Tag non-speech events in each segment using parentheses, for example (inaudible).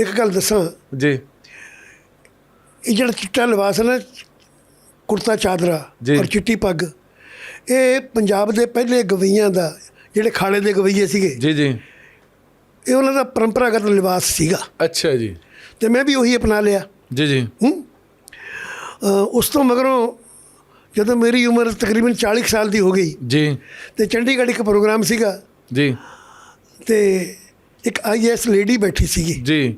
ਇੱਕ ਗੱਲ ਦੱਸਾਂ? ਜੀ। ਇਹ ਜਿਹੜਾ ਚਿੱਟਾ ਲਿਬਾਸ ਹੈ ਨਾ ਕੁੜਤਾ ਚਾਦਰਾ। ਔਰ ਚਿੱਟੀ ਪੱਗ ਇਹ ਪੰਜਾਬ ਦੇ ਪਹਿਲੇ ਗਵਈਆਂ ਦਾ ਜਿਹੜੇ ਖਾੜੇ ਦੇ ਗਵਈਏ ਸੀਗੇ। ਜੀ ਜੀ। ਇਹ ਉਹਨਾਂ ਦਾ ਪਰੰਪਰਾਗਤ ਲਿਬਾਸ ਸੀਗਾ। ਅੱਛਾ ਜੀ। ਤੇ ਮੈਂ ਵੀ ਉਹੀ ਅਪਣਾ ਲਿਆ। ਜੀ ਜੀ। ਉਸ ਤੋਂ ਮਗਰੋਂ ਜਦੋਂ ਮੇਰੀ ਉਮਰ ਤਕਰੀਬਨ 40 ਕੁ ਸਾਲ ਦੀ ਹੋ ਗਈ ਜੀ। ਤੇ ਚੰਡੀਗੜ੍ਹ ਇੱਕ ਪ੍ਰੋਗਰਾਮ ਸੀਗਾ। ਜੀ। ਤੇ ਇੱਕ ਆਈਐਸ ਲੇਡੀ ਬੈਠੀ ਸੀਗੀ। ਜੀ।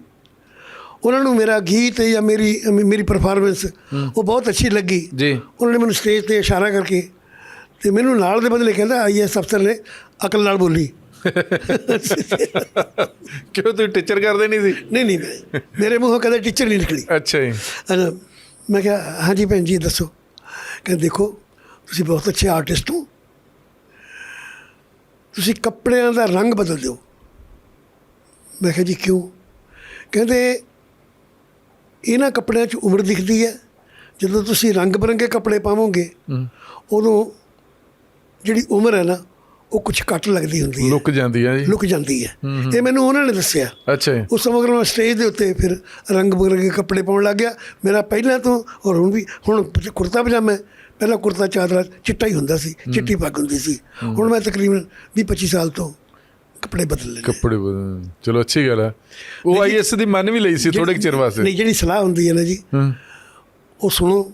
ਉਹਨਾਂ ਨੂੰ ਮੇਰਾ ਗੀਤ ਜਾਂ ਮੇਰੀ ਮੇਰੀ ਪਰਫਾਰਮੈਂਸ ਉਹ ਬਹੁਤ ਅੱਛੀ ਲੱਗੀ। ਜੀ। ਉਹਨਾਂ ਨੇ ਮੈਨੂੰ ਸਟੇਜ ਤੇ ਇਸ਼ਾਰਾ ਕਰਕੇ ਤੇ ਮੈਨੂੰ ਨਾਲ ਦੇ ਬਦਲੇ ਕਹਿੰਦਾ ਆਈਐਸ ਅਫਸਰ ਨੇ ਅਕਲ ਨਾਲ ਬੋਲੀ। (laughs) ਕਿਉਂ ਤੁਸੀਂ ਟੀਚਰ ਕਰਦੇ ਨਹੀਂ ਸੀ? ਨਹੀਂ ਨਹੀਂ ਮੇਰੇ ਮੂੰਹੋਂ ਕਦੇ ਟੀਚਰ ਨਹੀਂ ਨਿਕਲੀ। ਅੱਛਾ ਜੀ। ਮੈਂ ਕਿਹਾ ਹਾਂਜੀ ਭੈਣ ਜੀ ਦੱਸੋ। ਕਹਿੰਦੇ ਦੇਖੋ ਤੁਸੀਂ ਬਹੁਤ ਅੱਛੇ ਆਰਟਿਸਟ ਹੋ। ਤੁਸੀਂ ਕੱਪੜਿਆਂ ਦਾ ਰੰਗ ਬਦਲ ਦਿਓ। ਮੈਂ ਕਿਹਾ ਜੀ ਕਿਉਂ? ਕਹਿੰਦੇ ਇਹਨਾਂ ਕੱਪੜਿਆਂ 'ਚ ਉਮਰ ਦਿਖਦੀ ਹੈ। ਜਦੋਂ ਤੁਸੀਂ ਰੰਗ ਬਰੰਗੇ ਕੱਪੜੇ ਪਾਵੋਗੇ ਉਦੋਂ ਜਿਹੜੀ ਉਮਰ ਹੈ ਨਾ ਉਹ ਕੁਝ ਘੱਟ ਲੱਗਦੀ ਹੁੰਦੀ ਹੈ। ਲੁੱਕ ਜਾਂਦੀ ਆ ਜੀ। ਲੁਕ ਜਾਂਦੀ ਹੈ। ਇਹ ਮੈਨੂੰ ਉਹਨਾਂ ਨੇ ਦੱਸਿਆ। ਅੱਛਾ ਉਸ ਸਮੇਂ ਮੈਂ ਸਟੇਜ ਦੇ ਉੱਤੇ ਫਿਰ ਰੰਗ ਬਰੰਗੇ ਕੱਪੜੇ ਪਾਉਣ ਲੱਗ ਗਿਆ। ਮੇਰਾ ਪਹਿਲਾਂ ਤੋਂ ਔਰ ਹੁਣ ਵੀ ਹੁਣ ਕੁੜਤਾ ਪਜਾਮਾ ਹੈ। ਪਹਿਲਾਂ ਕੁੜਤਾ ਚਾਦਰਾ ਚਿੱਟਾ ਹੀ ਹੁੰਦਾ ਸੀ ਚਿੱਟੀ ਪੱਗ ਹੁੰਦੀ ਸੀ। ਹੁਣ ਮੈਂ ਤਕਰੀਬਨ 20 25 ਸਾਲ ਤੋਂ ਕੱਪੜੇ ਬਦਲ ਲਏ। ਕੱਪੜੇ ਬਦਲ- ਚਲੋ ਅੱਛੀ ਗੱਲ ਹੈ। ਉਹ ਆਈਐਸ ਦੀ ਮੰਨ ਵੀ ਲਈ ਸੀ ਥੋੜੇ ਚਿਰ ਵਾਸਤੇ। ਨਹੀਂ ਜਿਹੜੀ ਸਲਾਹ ਹੁੰਦੀ ਹੈ ਨਾ ਜੀ ਹੂੰ। ਉਹ ਸੁਣੋ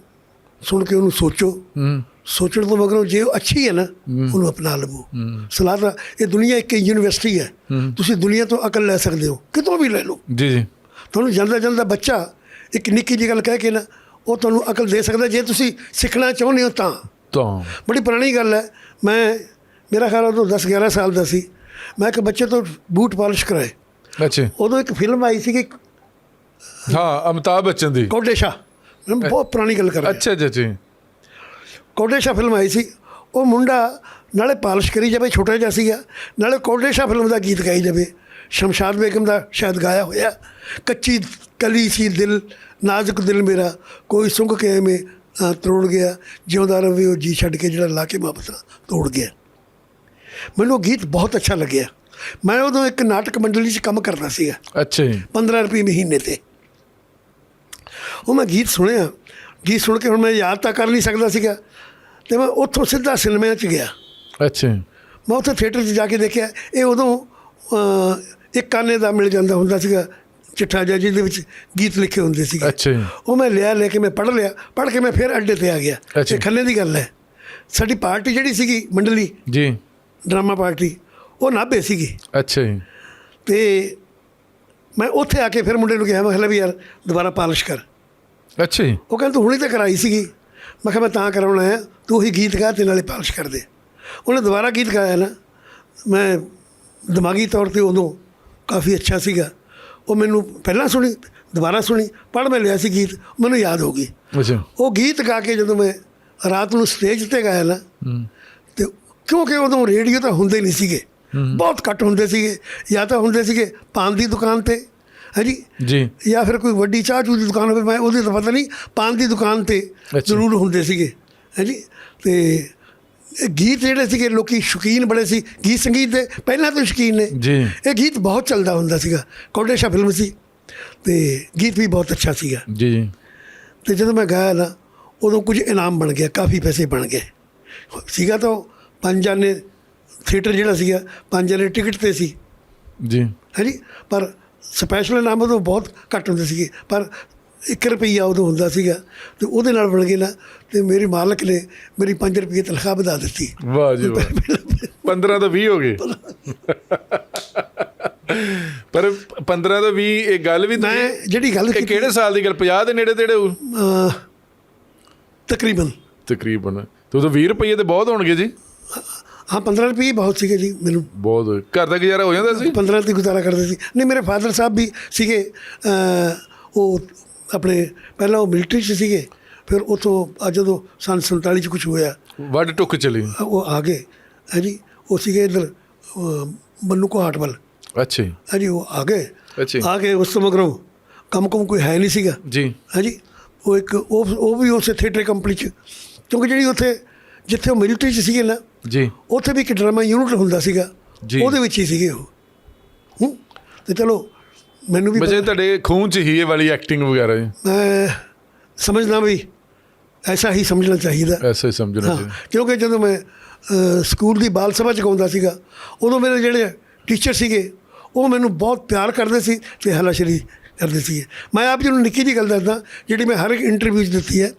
ਸੁਣ ਕੇ ਉਹਨੂੰ ਸੋਚੋ। ਹੂੰ। ਸੋਚਣ ਤੋਂ ਮਗਰੋਂ ਜੇ ਉਹ ਅੱਛੀ ਹੈ ਨਾ ਉਹਨੂੰ ਅਪਣਾ ਲਵੋ। ਸਲਾਹ ਤਾਂ ਇਹ ਦੁਨੀਆ ਇੱਕ ਯੂਨੀਵਰਸਿਟੀ ਹੈ। ਤੁਸੀਂ ਦੁਨੀਆ ਤੋਂ ਅਕਲ ਲੈ ਸਕਦੇ ਹੋ। ਕਿਤੋਂ ਵੀ ਲੈ ਲਓ। ਜੀ ਜੀ। ਤੁਹਾਨੂੰ ਜਾਂਦਾ ਜਾਂਦਾ ਬੱਚਾ ਇੱਕ ਨਿੱਕੀ ਜਿਹੀ ਗੱਲ ਕਹਿ ਕੇ ਨਾ ਉਹ ਤੁਹਾਨੂੰ ਅਕਲ ਦੇ ਸਕਦਾ। ਜੇ ਤੁਸੀਂ ਸਿੱਖਣਾ ਚਾਹੁੰਦੇ ਹੋ ਤਾਂ। ਤਾਂ। ਬੜੀ ਪੁਰਾਣੀ ਗੱਲ ਹੈ। ਮੈਂ ਮੇਰਾ ਖਿਆਲ ਉਦੋਂ 10 11 ਸਾਲ ਦਾ ਸੀ। ਮੈਂ ਇੱਕ ਬੱਚੇ ਤੋਂ ਬੂਟ ਪਾਲਿਸ਼ ਕਰਾਏ। ਅੱਛਾ। ਉਦੋਂ ਇੱਕ ਫਿਲਮ ਆਈ ਸੀ ਕਿ ਹਾਂ ਅਮਿਤਾਭ ਬੱਚਨ ਦੀ। ਕੋਡੇ ਸ਼ਾਹ ਮੈਂ ਬਹੁਤ ਪੁਰਾਣੀ ਗੱਲ ਕਰ ਰਿਹਾ। ਅੱਛਾ ਜੀ ਜੀ ਕੋਡੇ ਸ਼ਾਹ ਫਿਲਮ ਆਈ ਸੀ। ਉਹ ਮੁੰਡਾ ਨਾਲੇ ਪਾਲਿਸ਼ ਕਰੀ ਜਾਵੇ ਛੋਟਾ ਜਿਹਾ ਸੀਗਾ। ਨਾਲੇ ਕੋਡੇ ਸ਼ਾਹ ਫਿਲਮ ਦਾ ਗੀਤ ਗਾਈ ਜਾਵੇ। ਸ਼ਮਸ਼ਾਦ ਬੇਗਮ ਦਾ ਸ਼ਾਇਦ ਗਾਇਆ ਹੋਇਆ। ਕੱਚੀ ਕਲੀ ਸੀ ਦਿਲ ਨਾਜ਼ੁਕ ਦਿਲ ਮੇਰਾ। ਕੋਈ ਸੁੰਘ ਕੇ ਐਵੇਂ ਤੋੜ ਗਿਆ। ਜਿਉਂਦਾ ਰਵੇ ਉਹ ਜੀ ਛੱਡ ਕੇ ਜਿਹੜਾ ਲਾ ਕੇ ਨਾਲ ਤੋੜ ਗਿਆ। ਮੈਨੂੰ ਗੀਤ ਬਹੁਤ ਅੱਛਾ ਲੱਗਿਆ। ਮੈਂ ਉਦੋਂ ਇੱਕ ਨਾਟਕ ਮੰਡਲੀ 'ਚ ਕੰਮ ਕਰਦਾ ਸੀਗਾ। ਅੱਛਾ ਜੀ। 15 ਰੁਪਏ ਮਹੀਨੇ ਤੇ। ਉਹ ਮੈਂ ਗੀਤ ਸੁਣਿਆ। ਗੀਤ ਸੁਣ ਕੇ ਹੁਣ ਮੈਂ ਯਾਦ ਤਾਂ ਕਰ ਨਹੀਂ ਸਕਦਾ ਸੀਗਾ। ਤੇ ਮੈਂ ਉੱਥੋਂ ਸਿੱਧਾ ਸਿਨੇਮਾ 'ਚ ਗਿਆ। ਅੱਛਾ ਮੈਂ ਉੱਥੇ ਥੀਏਟਰ 'ਚ ਜਾ ਕੇ ਦੇਖਿਆ। ਇਹ ਉਦੋਂ ਇੱਕ ਕਾਨੇ ਦਾ ਮਿਲ ਜਾਂਦਾ ਹੁੰਦਾ ਸੀਗਾ। ਚਿੱਠਾ ਜਿਹਾ ਜਿਹਦੇ ਵਿੱਚ ਗੀਤ ਲਿਖੇ ਹੁੰਦੇ ਸੀਗੇ। ਅੱਛਾ ਉਹ ਮੈਂ ਲਿਆ ਲੈ ਕੇ ਮੈਂ ਪੜ੍ਹ ਲਿਆ। ਪੜ੍ਹ ਕੇ ਮੈਂ ਫਿਰ ਅੱਡੇ ਤੇ ਆ ਗਿਆ। ਇਹ ਖੰਨੇ ਦੀ ਗੱਲ ਹੈ। ਸਾਡੀ ਪਾਰਟੀ ਜਿਹੜੀ ਸੀਗੀ ਮੰਡਲੀ ਜੀ। ਡਰਾਮਾ ਪਾਰਟੀ ਉਹ ਨਾਭੇ ਸੀਗੀ। ਅੱਛਾ ਜੀ। ਤੇ ਮੈਂ ਉੱਥੇ ਆ ਕੇ ਫਿਰ ਮੁੰਡੇ ਨੂੰ ਕਿਹਾ ਮੈਂ ਕਿਹਾ ਵੀ ਯਾਰ ਦੁਬਾਰਾ ਪਾਲਿਸ਼ ਕਰ। ਅੱਛਾ ਜੀ। ਉਹ ਕਹਿੰਦਾ ਤੂੰ ਹੁਣੀ ਤਾਂ ਕਰਾਈ ਸੀਗੀ। ਮੈਂ ਕਿਹਾ ਮੈਂ ਤਾਂ ਕਰਾਉਣਾ ਹੈ ਤੂੰ ਉਹੀ ਗੀਤ ਗਾ ਤੇ ਨਾਲੇ ਪਾਲਿਸ਼ ਕਰ ਦੇ। ਉਹਨੇ ਦੁਬਾਰਾ ਗੀਤ ਗਾਇਆ ਨਾ ਮੈਂ ਦਿਮਾਗੀ ਤੌਰ ਤੇ ਉਦੋਂ ਕਾਫੀ ਅੱਛਾ ਸੀਗਾ। ਉਹ ਮੈਨੂੰ ਪਹਿਲਾਂ ਸੁਣੀ ਦੁਬਾਰਾ ਸੁਣੀ ਪੜ੍ਹ ਮੈਂ ਲਿਆ ਸੀ ਗੀਤ ਮੈਨੂੰ ਯਾਦ ਹੋ ਗਈ। ਅੱਛਾ। ਉਹ ਗੀਤ ਗਾ ਕੇ ਜਦੋਂ ਮੈਂ ਰਾਤ ਨੂੰ ਸਟੇਜ ਤੇ ਗਾਇਆ ਨਾ ਹੂੰ। ਕਿਉਂਕਿ ਉਦੋਂ ਰੇਡੀਓ ਤਾਂ ਹੁੰਦੇ ਨਹੀਂ ਸੀਗੇ। ਬਹੁਤ ਘੱਟ ਹੁੰਦੇ ਸੀਗੇ। ਜਾਂ ਤਾਂ ਹੁੰਦੇ ਸੀਗੇ ਪਾਨ ਦੀ ਦੁਕਾਨ ਤੇ ਹਾਂਜੀ? ਜੀ। ਜਾਂ ਫਿਰ ਕੋਈ ਵੱਡੀ ਚਾਹ ਚੂਹ ਦੀ ਦੁਕਾਨ ਹੋਵੇ ਮੈਂ ਉਹਦੀ ਤਾਂ ਪਤਾ ਨਹੀਂ ਪਾਨ ਦੀ ਦੁਕਾਨ ਤੇ। ਜ਼ਰੂਰ ਹੁੰਦੇ ਸੀਗੇ ਹਾਂਜੀ? ਤੇ ਇਹ ਗੀਤ ਜਿਹੜੇ ਸੀਗੇ ਲੋਕੀ ਸ਼ੌਕੀਨ ਬੜੇ ਸੀ। ਗੀਤ ਸੰਗੀਤ ਦੇ ਪਹਿਲਾਂ ਤੋਂ ਸ਼ੌਕੀਨ ਨੇ। ਜੀ। ਇਹ ਗੀਤ ਬਹੁਤ ਚੱਲਦਾ ਹੁੰਦਾ ਸੀਗਾ। ਕੋਡੇ ਸ਼ਾਹ ਫਿਲਮ ਸੀ। ਤੇ ਗੀਤ ਵੀ ਬਹੁਤ ਅੱਛਾ ਸੀਗਾ। ਜੀ ਜੀ। ਤੇ ਜਦੋਂ ਮੈਂ ਗਾਇਆ ਨਾ ਉਦੋਂ ਕੁਝ ਇਨਾਮ ਬਣ ਗਿਆ ਕਾਫੀ ਪੈਸੇ ਬਣ ਗਏ। ਸੀਗਾ ਤਾਂ ਉਹ ਪੰਜ ਜਾਨੇ ਥੀਏਟਰ ਜਿਹੜਾ ਸੀਗਾ ਪੰਜ ਜਾਨੇ ਟਿਕਟ ਤੇ ਸੀ। ਜੀ। ਹਾਂਜੀ ਪਰ ਸਪੈਸ਼ਲ ਇਨਾਮ ਉਦੋਂ ਬਹੁਤ ਘੱਟ ਹੁੰਦੇ ਸੀਗੇ ਪਰ 1 ਰੁਪਈਆ ਉਦੋਂ ਹੁੰਦਾ ਸੀਗਾ ਤੇ ਉਹਦੇ ਨਾਲ ਬਣ ਗਏ ਨਾ ਤੇ ਮੇਰੇ ਮਾਲਕ ਨੇ ਮੇਰੀ 5 ਰੁਪਏ ਤਨਖਾਹ ਵਧਾ ਦਿੱਤੀ। ਵਾਹ ਜੀ ਵਾਹ। 15 ਤੋਂ 20 ਹੋ ਗਏ। ਪਰ 15 ਤੋਂ 20 ਇਹ ਗੱਲ ਵੀ ਮੈਂ ਜਿਹੜੀ ਗੱਲ ਇਹ ਕਿਹੜੇ ਸਾਲ ਦੀ ਗੱਲ? 50 ਦੇ ਨੇੜੇ ਤੇੜੇ ਤਕਰੀਬਨ। ਤਕਰੀਬਨ। ਤੇ ਉਦੋਂ 20 ਰੁਪਏ ਤੇ ਬਹੁਤ ਹੋਣਗੇ ਜੀ। ਹਾਂ 15 ਰੁਪਏ ਬਹੁਤ ਸੀਗੇ ਜੀ ਮੈਨੂੰ। ਬਹੁਤ। ਘਰ ਦਾ ਗੁਜ਼ਾਰਾ ਹੋ ਜਾਂਦਾ ਸੀ? 15 ਤੇ ਗੁਜ਼ਾਰਾ ਕਰਦੇ ਸੀ। ਨਹੀਂ ਮੇਰੇ ਫਾਦਰ ਸਾਹਿਬ ਵੀ ਸੀਗੇ ਉਹ ਆਪਣੇ ਪਹਿਲਾਂ ਉਹ ਮਿਲਟਰੀ 'ਚ ਸੀਗੇ ਫਿਰ ਉਥੋਂ ਜਦੋਂ ਸੰਨ 47 ਚ ਕੁਝ ਹੋਇਆ। ਵੱਡ ਟੁੱਕ ਚਲੀ। ਉਹ ਆ ਗਏ। ਹਾਂਜੀ ਉਹ ਸੀਗੇ ਇਧਰ ਬੰਨੂ ਕੋ ਵੱਲ। ਅੱਛਾ ਜੀ। ਹਾਂਜੀ ਉਹ ਆ ਗਏ। ਅੱਛਾ ਜੀ। ਆ ਕੇ ਉਸ ਤੋਂ ਮਗਰੋਂ। ਕੰਮ ਕੁਮ ਕੋਈ ਹੈ ਨਹੀਂ ਸੀਗਾ। ਜੀ। ਹਾਂਜੀ ਉਹ ਇੱਕ ਉਹ ਉਹ ਵੀ ਉਸੇ ਥੀਏਟਰ ਕੰਪਨੀ ਚ। ਕਿਉਂਕਿ ਜਿਹੜੀ ਉੱਥੇ ਜਿੱਥੇ ਉਹ ਮਿਲਟਰੀ ਚ ਸੀਗੇ ਨਾ ਜੀ। ਉੱਥੇ ਵੀ ਇੱਕ ਡਰਾਮਾ ਯੂਨਿਟ ਹੁੰਦਾ ਸੀਗਾ। ਜੀ। ਉਹਦੇ ਵਿੱਚ ਹੀ ਸੀਗੇ ਉਹ। ਹੂੰ? ਤੇ ਚਲੋ ਮੈਨੂੰ ਵੀ ਵਜੇ ਤੁਹਾਡੇ ਖੂਨ ਚ ਹੀ ਇਹ ਵਾਲੀ ਐਕਟਿੰਗ ਵਗੈਰਾ ਜੀ। ਮੈਂ ਸਮਝਦਾ ਵੀ ਐਸਾ ਹੀ ਸਮਝਣਾ ਚਾਹੀਦਾ। ਐਸਾ ਹੀ ਸਮਝਣਾ ਚਾਹੀਦਾ। ਕਿਉਂਕਿ ਜਦੋਂ ਮੈਂ ਸਕੂਲ ਦੀ ਬਾਲ ਸਭਾ ਚ ਗਾਉਂਦਾ ਸੀਗਾ ਉਦੋਂ ਮੇਰੇ ਜਿਹੜੇ ਟੀਚਰ ਸੀਗੇ ਉਹ ਮੈਨੂੰ ਬਹੁਤ ਪਿਆਰ ਕਰਦੇ ਸੀ ਤੇ ਹਲਾਸ਼ਰੀ ਕਰਦੇ ਸੀ ਮੈਂ ਆਪ ਜੀ ਨੂੰ ਨਿੱਕੀ ਜਿਹੀ ਗੱਲ ਦੱਸਦਾ ਜਿਹੜੀ ਮੈਂ ਹਰ ਇੱਕ ਇੰਟਰਵਿਊ 'ਚ ਦਿੱਤੀ ਹੈ।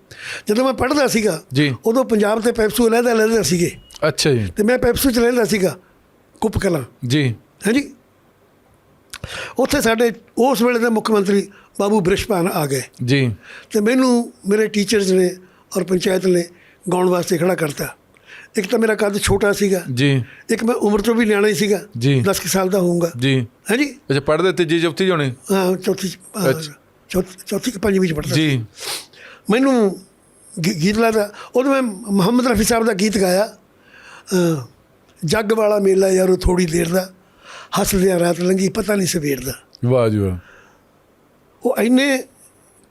ਜਦੋਂ ਮੈਂ ਪੜ੍ਹਦਾ ਸੀਗਾ ਜੀ। ਉਦੋਂ ਪੰਜਾਬ ਤੇ ਪੈਪਸੂ ਅਲੱਗ ਅਲੱਗ ਸੀਗੇ। ਅੱਛਾ ਜੀ। ਤੇ ਮੈਂ ਪੈਪਸੂ ਚ ਰਹਿੰਦਾ ਸੀਗਾ ਕੁੱਪ ਕਲਾਂ। ਜੀ। ਹਾਂਜੀ। ਉੱਥੇ ਸਾਡੇ ਉਸ ਵੇਲੇ ਦੇ ਮੁੱਖ ਮੰਤਰੀ ਬਾਬੂ ਬ੍ਰਿਸ਼ਪਾਨ ਆ ਗਏ। ਜੀ। ਤੇ ਮੈਨੂੰ ਮੇਰੇ ਟੀਚਰਸ ਨੇ ਔਰ ਪੰਚਾਇਤ ਨੇ ਗਾਉਣ ਵਾਸਤੇ ਖੜਾ ਕਰਤਾ। ਇੱਕ ਤਾਂ ਮੇਰਾ ਕੱਦ ਛੋਟਾ ਸੀਗਾ। ਜੀ। ਇੱਕ ਮੈਂ ਉਮਰ ਤੋਂ ਵੀ ਨਿਆਣਾ ਹੀ ਸੀਗਾ। ਜੀ। 10 ਕੁ ਸਾਲ ਦਾ ਹੋਊਗਾ। ਜੀ। ਹਾਂਜੀ। ਅੱਛਾ ਪੜ੍ਹਦੇ ਤੀਜੀ ਚੌਥੀ ਜਣੇ ਹਾਂ ਚੌਥੀ। ਚੌਥੀ ਕਿ ਪੰਜਵੀਂ ਚ ਪੜਦਾ ਜੀ। ਮੈਨੂੰ ਗੀਤ ਲਾਦਾ ਉਦੋਂ ਮੈਂ ਮੁਹੰਮਦ ਰਫੀ ਸਾਹਿਬ ਦਾ ਗੀਤ ਗਾਇਆ। ਜੱਗ ਵਾਲਾ ਮੇਲਾ ਯਾਰੋ ਥੋੜੀ ਦੇਰ ਦਾ ਹੱਸਦਿਆਂ ਰਾਤ ਲੰਗੀ ਪਤਾ ਨਹੀਂ ਸਵੇਰ ਦਾ। ਵਾਹ ਜੀ ਵਾਹ। ਉਹ ਇੰਨੇ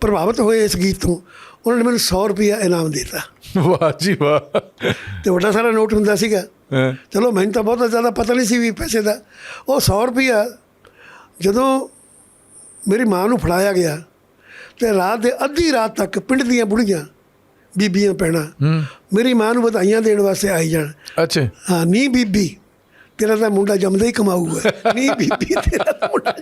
ਪ੍ਰਭਾਵਿਤ ਹੋਏ ਇਸ ਗੀਤ ਤੋਂ ਉਹਨਾਂ ਨੇ ਮੈਨੂੰ 100 ਰੁਪਇਆ ਇਨਾਮ ਦਿੱਤਾ। ਵਾਹ ਜੀ ਵਾਹ। ਤੇ ਵੱਡਾ ਸਾਰਾ ਨੋਟ ਹੁੰਦਾ ਸੀਗਾ। ਚਲੋ ਮੈਨੂੰ ਤਾਂ ਬਹੁਤਾ ਜ਼ਿਆਦਾ ਪਤਾ ਨਹੀਂ ਸੀ ਵੀ ਪੈਸੇ ਦਾ। ਉਹ 100 ਰੁਪਇਆ ਜਦੋਂ ਮੇਰੀ ਮਾਂ ਨੂੰ ਫੜਾਇਆ ਗਿਆ ਤੇ ਰਾਤ ਦੇ ਅੱਧੀ ਰਾਤ ਤੱਕ ਪਿੰਡ ਦੀਆਂ ਬੁੜੀਆਂ ਬੀਬੀਆਂ ਪੈਣਾ। ਮੇਰੀ ਮਾਂ ਨੂੰ ਵਧਾਈਆਂ ਦੇਣ ਵਾਸਤੇ ਆਈ ਜਾਣ। ਅੱਛਾ। ਹਾਂ ਨੀ ਬੀਬੀ ਤੇਰਾ ਤਾਂ ਮੁੰਡਾ ਜੰਮਦਾ ਹੀ ਕਮਾਊਗਾ। ਨੀ ਬੀਬੀ ਤੇਰਾ ਤਾਂ ਮੁੰਡਾ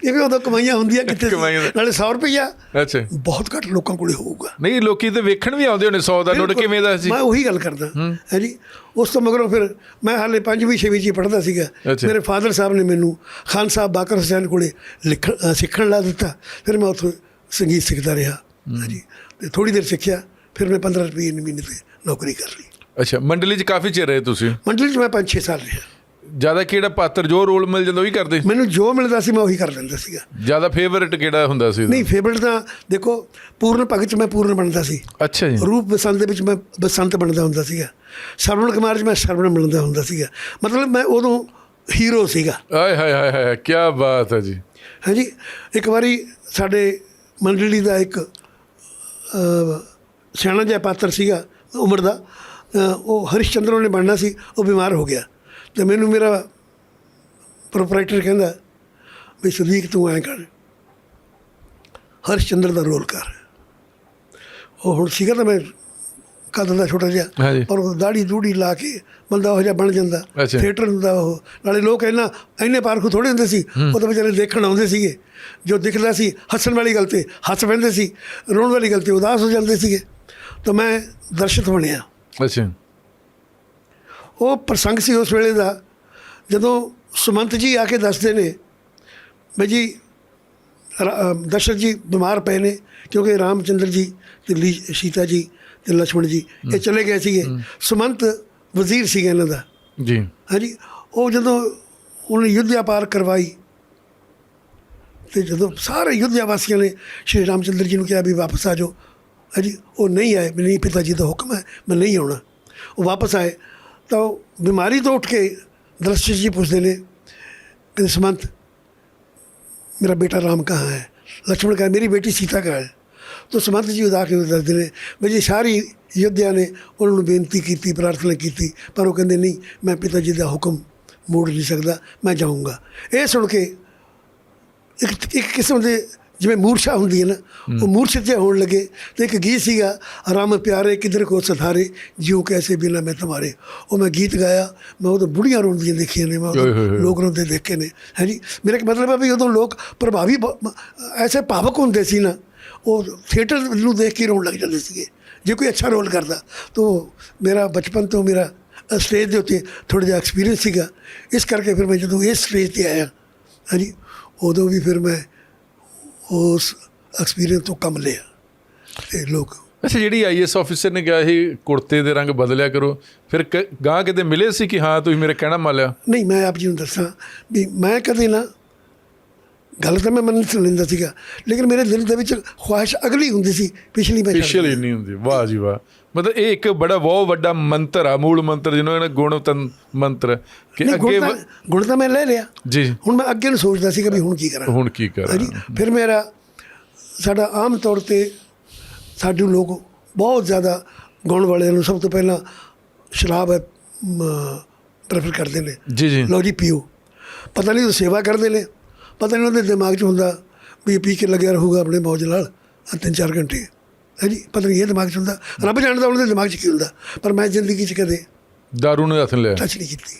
ਕਿਉਂਕਿ ਉਦੋਂ ਕਮਾਈਆਂ ਹੁੰਦੀਆਂ ਕਿੱਥੇ ਨਾਲੇ 100 ਰੁਪਇਆ ਅੱਛਾ। ਬਹੁਤ ਘੱਟ ਲੋਕਾਂ ਕੋਲੇ ਹੋਊਗਾ। ਨਹੀਂ ਲੋਕੀ ਤੇ ਵੇਖਣ ਵੀ ਆਉਂਦੇ ਹੋਣੇ 100 ਦਾ ਨੋਟ। ਕਿਵੇਂ ਦਾ ਸੀ? ਮੈਂ ਉਹੀ ਗੱਲ ਕਰਦਾ। ਹੈ। ਜੀ? ਉਸ ਤੋਂ ਮਗਰੋਂ ਫਿਰ ਮੈਂ ਹਾਲੇ ਪੰਜਵੀਂ ਛੇਵੀਂ ਚ ਹੀ ਪੜ੍ਹਦਾ ਸੀਗਾ। ਮੇਰੇ ਫਾਦਰ ਸਾਹਿਬ ਨੇ ਮੈਨੂੰ ਖਾਨ ਸਾਹਿਬ ਬਾਕਰ ਹੁਸੈਨ ਕੋਲੇ ਲਿਖਣ ਸਿੱਖਣ ਲਾ ਦਿੱਤਾ। ਫਿਰ ਮੈਂ ਉੱਥੋਂ ਸੰਗੀਤ ਸਿੱਖਦਾ ਰਿਹਾ। ਹੈ ਜੀ ਤੇ ਥੋੜੀ ਦੇਰ ਸਿੱਖਿਆ ਫਿਰ ਮੈਂ 15 ਰੁਪਏ ਮਹੀਨੇ ਤੇ ਨੌਕਰੀ ਕਰ ਲਈ। ਅੱਛਾ ਮੰਡਲੀ 'ਚ ਕਾਫੀ ਚਿਰ ਰਹੇ ਤੁਸੀਂ? ਮੰਡਲੀ 'ਚ ਮੈਂ 5-6 ਸਾਲ ਰਿਹਾ। ਜ਼ਿਆਦਾ ਕਿਹੜਾ ਪਾਤਰ ਜੋ ਰੋਲ ਮਿਲ ਜਾਂਦਾ ਉਹੀ ਕਰਦੇ? ਮੈਨੂੰ ਜੋ ਮਿਲਦਾ ਸੀ ਮੈਂ ਉਹੀ ਕਰ ਲੈਂਦਾ ਸੀਗਾ। ਜ਼ਿਆਦਾ ਫੇਵਰਿਟ ਕਿਹੜਾ ਹੁੰਦਾ ਸੀ ਨਹੀਂ ਫੇਵਰਟ ਤਾਂ ਦੇਖੋ ਪੂਰਨ ਭਗਤ 'ਚ ਮੈਂ ਪੂਰਨ ਬਣਦਾ ਸੀ। ਅੱਛਾ ਜੀ। ਰੂਪ ਬਸੰਤ ਦੇ ਵਿੱਚ ਮੈਂ ਬਸੰਤ ਬਣਦਾ ਹੁੰਦਾ ਸੀਗਾ। ਸਰਵਣ ਕੁਮਾਰ 'ਚ ਮੈਂ ਸਰਵਣ ਬਣਦਾ ਹੁੰਦਾ ਸੀਗਾ। ਮਤਲਬ ਮੈਂ ਉਦੋਂ ਹੀਰੋ ਸੀਗਾ। ਆਏ ਹਾਏ ਹਾਏ ਹਾਏ ਕੀ ਬਾਤ ਹੈ ਜੀ। ਹਾਂਜੀ ਇੱਕ ਵਾਰੀ ਸਾਡੇ ਮੰਡਲੀ ਦਾ ਇੱਕ ਸਿਆਣਾ ਜਿਹਾ ਪਾਤਰ ਸੀਗਾ ਉਮਰ ਦਾ ਅ, ਉਹ ਹਰਿਸ਼ਚੰਦਰ ਨੇ ਬਣਨਾ ਸੀ ਉਹ ਬਿਮਾਰ ਹੋ ਗਿਆ। ਤੇ ਮੈਨੂੰ ਮੇਰਾ ਪ੍ਰੋਪਰਾਈਟਰ ਕਹਿੰਦਾ ਵੀ ਸਦੀਕ ਤੂੰ ਐਂ ਕਰ ਹਰਿਸ਼ਚੰਦਰ ਦਾ ਰੋਲ ਕਰ। ਉਹ ਹੁਣ ਸੀਗਾ ਤਾਂ ਮੈਂ ਕਦ ਦਾ ਛੋਟਾ ਜਿਹਾ। ਪਰ ਉਹ ਦਾੜੀ ਦੂੜੀ ਲਾ ਕੇ ਬੰਦਾ ਉਹ ਜਿਹਾ ਬਣ ਜਾਂਦਾ। ਥੀਏਟਰ ਹੁੰਦਾ ਉਹ। ਨਾਲੇ ਲੋਕ ਇੰਨਾ ਇੰਨੇ ਪਾਰਖੂ ਥੋੜੇ ਹੁੰਦੇ ਸੀ ਉਹ ਤਾਂ ਵਿਚਾਰੇ ਦੇਖਣ ਆਉਂਦੇ ਸੀਗੇ। ਜੋ ਦਿਖਦਾ ਸੀ ਹੱਸਣ ਵਾਲੀ ਗੱਲ ਤੇ ਹੱਸ ਪੈਂਦੇ ਸੀ ਰੋਣ ਵਾਲੀ ਗੱਲ ਤੇ ਉਦਾਸ ਹੋ ਜਾਂਦੇ ਸੀਗੇ। ਤਾਂ ਮੈਂ ਦਰਸ਼ਕ ਬਣਿਆ। ਅੱਛਾ। ਉਹ ਪ੍ਰਸੰਗ ਸੀ ਉਸ ਵੇਲੇ ਦਾ ਜਦੋਂ ਸੁਮੰਤ ਜੀ ਆ ਕੇ ਦੱਸਦੇ ਨੇ ਵੀ ਜੀ ਦਸ਼ਰਥ ਜੀ ਬਿਮਾਰ ਪਏ ਨੇ ਕਿਉਂਕਿ ਰਾਮਚੰਦਰ ਜੀ ਤੇ ਲੀ ਸੀਤਾ ਜੀ ਤੇ ਲక్ష్మణ ਜੀ ਇਹ ਚਲੇ ਗਏ ਸੀਗੇ। ਸੁਮੰਤ ਵਜ਼ੀਰ ਸੀਗਾ ਇਹਨਾਂ ਦਾ। ਜੀ। ਹਾਂਜੀ ਉਹ ਜਦੋਂ ਉਹਨੇ ਯੁੱਧਿਆ ਪਾਰ ਕਰਵਾਈ ਤੇ ਜਦੋਂ ਸਾਰੇ ਯੁੱਧਿਆ ਵਾਸੀਆਂ ਨੇ ਸ਼੍ਰੀ ਰਾਮਚੰਦਰ ਜੀ ਨੂੰ ਕਿਹਾ ਵੀ ਵਾਪਸ ਆ ਜਾਓ। ਹਾਂਜੀ ਉਹ ਨਹੀਂ ਆਏ ਮੇਰੇ ਪਿਤਾ ਜੀ ਦਾ ਹੁਕਮ ਹੈ ਮੈਂ ਨਹੀਂ ਆਉਣਾ। ਉਹ ਵਾਪਸ ਆਏ ਤਾਂ ਬਿਮਾਰੀ ਤੋਂ ਉੱਠ ਕੇ ਦਰਸ਼ਟ ਜੀ ਪੁੱਛਦੇ ਨੇ ਕਿ ਸੁਮੰਤ ਮੇਰਾ ਬੇਟਾ ਰਾਮ ਕਹਾ ਹੈ? ਲక్ష్మణ ਕਹਾਂ ਮੇਰੀ ਬੇਟੀ ਸੀਤਾ ਕਹਾਂ ਹੈ? तो ਸਮੰਤ ਜੀ ਉਦਾ ਕੇ ਦੱਸਦੇ ਨੇ ਵੀ ਜੀ ਸਾਰੀ ਯੋਧਿਆ ਨੇ ਉਹਨਾਂ ਨੂੰ ਬੇਨਤੀ ਕੀਤੀ ਪ੍ਰਾਰਥਨਾ ਕੀਤੀ ਪਰ ਉਹ ਕਹਿੰਦੇ ਨਹੀਂ ਮੈਂ ਪਿਤਾ ਜੀ ਦਾ ਹੁਕਮ ਮੋੜ ਨਹੀਂ ਸਕਦਾ ਮੈਂ ਜਾਊਂਗਾ। ਇਹ ਸੁਣ ਕੇ ਇੱਕ ਇੱਕ ਕਿਸਮ ਦੇ ਜਿਵੇਂ ਮੂਰਛਾ ਹੁੰਦੀ ਹੈ ਨਾ ਉਹ ਮੂਰਛਿਤ ਜਿਹਾ ਹੋਣ ਲੱਗੇ ਤੇ ਇੱਕ ਗੀਤ ਸੀਗਾ ਰਾਮ ਪਿਆਰੇ ਕਿਧਰ ਕੋ ਸਥਾਰੇ ਜਿਉ ਕੈਸੇ ਬਿਨਾ ਮੈਂ ਤੁਹਾਰੇ ਉਹ ਮੈਂ ਗੀਤ ਗਾਇਆ ਮੈਂ ਉਹ ਤਾਂ ਬੁੜੀਆਂ ਰੋਂਦੀਆਂ ਦੇਖੀਆਂ ਨੇ ਮੈਂ। ਲੋਕ ਰੋਂਦੇ ਦੇਖੇ ਨੇ। ਹੈ ਜੀ? ਮੇਰਾ ਮਤਲਬ ਹੈ ਵੀ ਉਦੋਂ ਲੋਕ ਪ੍ਰਭਾਵੀ ਐਸੇ ਭਾਵਕ ਹੁੰਦੇ ਸੀ ਨਾ ਉਹ ਥੀਏਟਰ ਨੂੰ ਦੇਖ ਕੇ ਰੋਣ ਲੱਗ ਜਾਂਦੇ ਸੀਗੇ। ਜੇ ਕੋਈ ਅੱਛਾ ਰੋਲ ਕਰਦਾ ਤਾਂ ਮੇਰਾ ਬਚਪਨ ਤੋਂ ਮੇਰਾ ਸਟੇਜ ਦੇ ਉੱਤੇ ਥੋੜ੍ਹਾ ਜਿਹਾ ਐਕਸਪੀਰੀਅੰਸ ਸੀਗਾ। ਇਸ ਕਰਕੇ ਫਿਰ ਮੈਂ ਜਦੋਂ ਇਸ ਸਟੇਜ ਤੇ ਆਇਆ ਹਾਂਜੀ ਉਦੋਂ ਵੀ ਫਿਰ ਮੈਂ ਉਸ ਐਕਸਪੀਰੀਅੰਸ ਤੋਂ ਕੰਮ ਲਿਆ। ਤੇ ਲੋਕ ਅੱਛਾ ਜਿਹੜੀ ਆਈਐਸ ਆਫੀਸਰ ਨੇ ਕਿਹਾ ਸੀ ਕੁੜਤੇ ਦੇ ਰੰਗ ਬਦਲਿਆ ਕਰੋ ਫਿਰ ਗਾਂ ਕਿਤੇ ਮਿਲੇ ਸੀ ਕਿ ਹਾਂ ਤੁਸੀਂ ਮੇਰੇ ਕਹਿਣਾ ਮੰਨ ਲਿਆ? ਨਹੀਂ ਮੈਂ ਆਪ ਜੀ ਨੂੰ ਦੱਸਾਂ ਵੀ ਮੈਂ ਕਦੇ ਨਾ ਗੱਲ ਤਾਂ ਮੈਂ ਮੰਨ ਲੈਂਦਾ ਸੀਗਾ। ਲੇਕਿਨ ਮੇਰੇ ਦਿਲ ਦੇ ਵਿੱਚ ਖੁਆਇਸ਼ ਅਗਲੀ ਹੁੰਦੀ ਸੀ ਪਿਛਲੀ ਮੈਂ ਪਿਛਲ ਨਹੀਂ ਹੁੰਦੀ। ਵਾਹ ਜੀ ਵਾਹ। ਮਤਲਬ ਇਹ ਇੱਕ ਬੜਾ ਬਹੁਤ ਵੱਡਾ ਮੰਤਰ ਆ ਮੂਲ ਮੰਤਰ ਜਿਹਨੂੰ ਇਹਨਾਂ ਗੁਣ ਤਨ ਮੰਤਰ ਕਿ ਅੱਗੇ ਗੁਣ ਤਾਂ ਗੁਣ ਮੈਂ ਲੈ ਲਿਆ। ਜੀ। ਹੁਣ ਮੈਂ ਅੱਗੇ ਨੂੰ ਸੋਚਦਾ ਸੀਗਾ ਵੀ ਹੁਣ ਕੀ ਕਰਾਂ। ਹੁਣ ਕੀ ਕਰਾਂ। ਫਿਰ ਮੇਰਾ ਸਾਡਾ ਆਮ ਤੌਰ ਤੇ ਸਾਡੇ ਲੋਕ ਬਹੁਤ ਜ਼ਿਆਦਾ ਗਾਉਣ ਵਾਲਿਆਂ ਨੂੰ ਸਭ ਤੋਂ ਪਹਿਲਾਂ ਸ਼ਰਾਬ ਪ੍ਰੈਫਰ ਕਰਦੇ ਨੇ। ਜੀ ਜੀ। ਲਓ ਜੀ ਪੀਓ। ਪਤਾ ਨਹੀਂ ਉਹ ਸੇਵਾ ਕਰਦੇ ਨੇ। ਪਤਾ ਨਹੀਂ ਉਹਦੇ ਦਿਮਾਗ 'ਚ ਹੁੰਦਾ ਵੀ ਪੀ ਕੇ ਲੱਗਿਆ ਰਹੂਗਾ ਆਪਣੇ ਮੌਜ ਨਾਲ ਤਿੰਨ ਚਾਰ ਘੰਟੇ। ਹੈ ਜੀ? ਪਤਾ ਨਹੀਂ ਇਹ ਦਿਮਾਗ 'ਚ ਹੁੰਦਾ। ਰੱਬ ਜਾਣਦਾ ਉਹਨਾਂ ਦੇ ਦਿਮਾਗ 'ਚ ਕੀ ਹੁੰਦਾ। ਪਰ ਮੈਂ ਜ਼ਿੰਦਗੀ 'ਚ ਕਦੇ ਦਾਰੂ ਨੇ ਹੱਥ ਲਿਆ। ਟੱਚ ਨਹੀਂ ਕੀਤੀ।